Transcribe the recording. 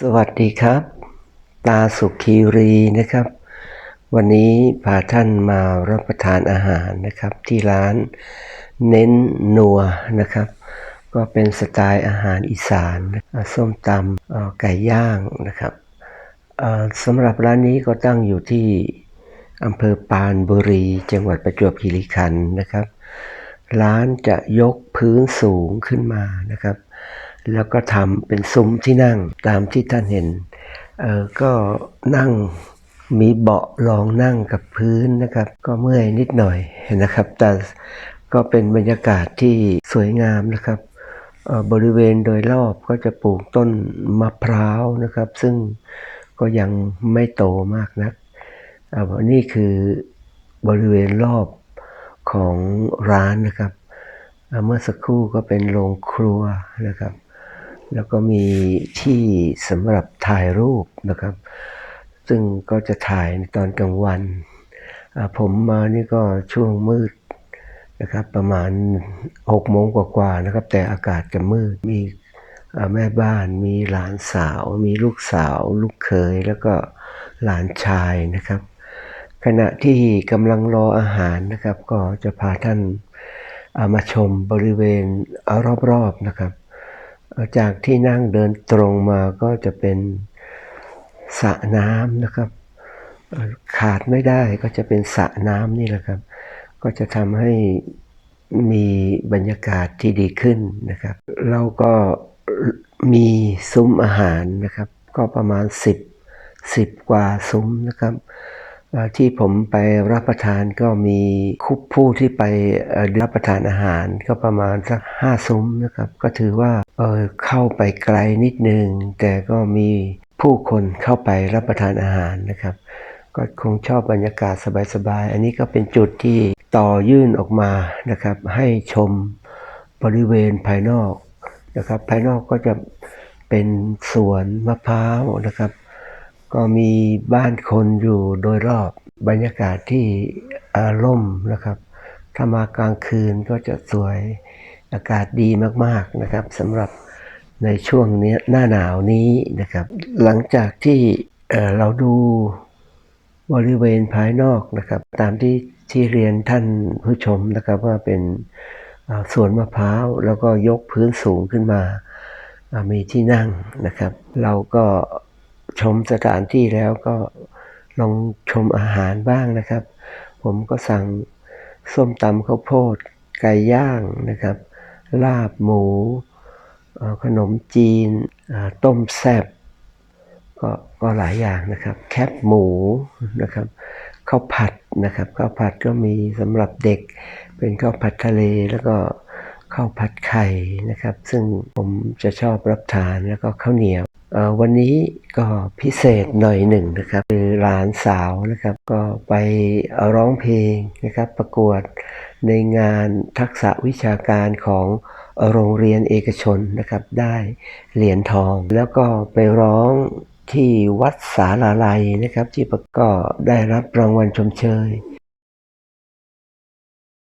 สวัสดีครับ ตาสุขีรีนะครับ วันนี้พาท่านมารับประทานอาหารนะครับ ที่ร้านเน้นนัวนะครับ ก็เป็นสไตล์อาหารอีสานส้มตำไก่ย่างนะครับสำหรับร้านนี้ก็ตั้งอยู่ที่อำเภอปานบุรี จังหวัดประจวบคีรีขันธ์นะครับ ร้านจะยกพื้นสูงขึ้นมานะครับ แล้วก็ทำเป็นซุ้มที่นั่งตามที่ท่านเห็นเออก็นั่งมีเบาะรองนั่งกับพื้นนะครับ ก็เมื่อยนิดหน่อยนะครับ แต่ก็เป็นบรรยากาศที่สวยงามนะครับออบริเวณโดยรอบก็จะปลูกต้นมะพร้าวนะครับ ซึ่งก็ยังไม่โตมากนักอ่านี่คือบริเวณรอบ ของร้านนะครับ เมื่อสักครู่ก็เป็นโรงครัวนะครับ แล้วก็มีที่สำหรับถ่ายรูปนะครับ ซึ่งก็จะถ่ายในตอนกลางวัน ผมมานี่ก็ช่วงมืดนะครับ ประมาณ6โมงกว่าๆนะครับ แต่อากาศจะมืด มีแม่บ้าน มีหลานสาว มีลูกสาว ลูกเขย แล้วก็หลานชายนะครับ ขณะที่กำลังรออาหารนะครับ ก็จะพาท่านามาชมบริเวณรอบๆนะครับ จากที่นั่งเดินตรงมาก็จะเป็นสระน้ำนะครับ ขาดไม่ได้ก็จะเป็นสระน้ำนี่แหละครับ ก็จะทำให้มีบรรยากาศที่ดีขึ้นนะครับ เราก็มีซุ้มอาหารนะครับ ก็ประมาณ 10 10 กว่าซุ้มนะครับ ที่ผมไปรับประทานก็มีคุปผู้ที่ไปรับประทานอาหารก็ประมาณสักห้าซุ้มนะครับ ก็ถือว่าเออเข้าไปไกลนิดนึง แต่ก็มีผู้คนเข้าไปรับประทานอาหารนะครับ ก็คงชอบบรรยากาศสบายๆ อันนี้ก็เป็นจุดที่ต่อยื่นออกมานะครับ ให้ชมบริเวณภายนอกนะครับ ภายนอกก็จะเป็นสวนมะพร้าวนะครับ ก็มีบ้านคนอยู่โดยรอบบรรยากาศที่อาร่มนะครับ ถ้ามากลางคืนก็จะสวยอากาศดีมากๆนะครับสำหรับในช่วงนี้หน้าหนาวนี้นะครับ หลังจากที่เเราดูบริเวณภายนอกนะครับ ตามที่ที่เรียนท่านผู้ชมนะครับว่าเป็นสวนมะพร้าวแล้วก็ยกพื้นสูงขึ้นมา มีที่นั่งนะครับ เราก็ มสถานที่แล้วก็ลองชมอาหารบ้างนะครับ ผมก็สั่งส้มตำข้าวโพด ไก่ย่างนะครับ ลาบหมู ขนมจีน ต้มแซ่บก็ก็หลายอย่างนะครับ แคบหมูนะครับข้าวผัดนะครับข้าวผัดก็มีสำหรับเด็กเป็นข้าวผัดทะเลแล้วก็ข้าวผัดไข่นะครับ ซึ่งผมจะชอบรับทานแล้วก็ข้าวเหนียว วันนี้ก็พิเศษหน่อยหนึ่งนะครับ คือหลานสาวนะครับ ก็ไปร้องเพลงนะครับ ประกวดในงานทักษะวิชาการของโรงเรียนเอกชนนะครับ ได้เหรียญทอง แล้วก็ไปร้องที่วัดสาลาลัยนะครับ ที่ปะก็ได้รับรางวัลชมเชย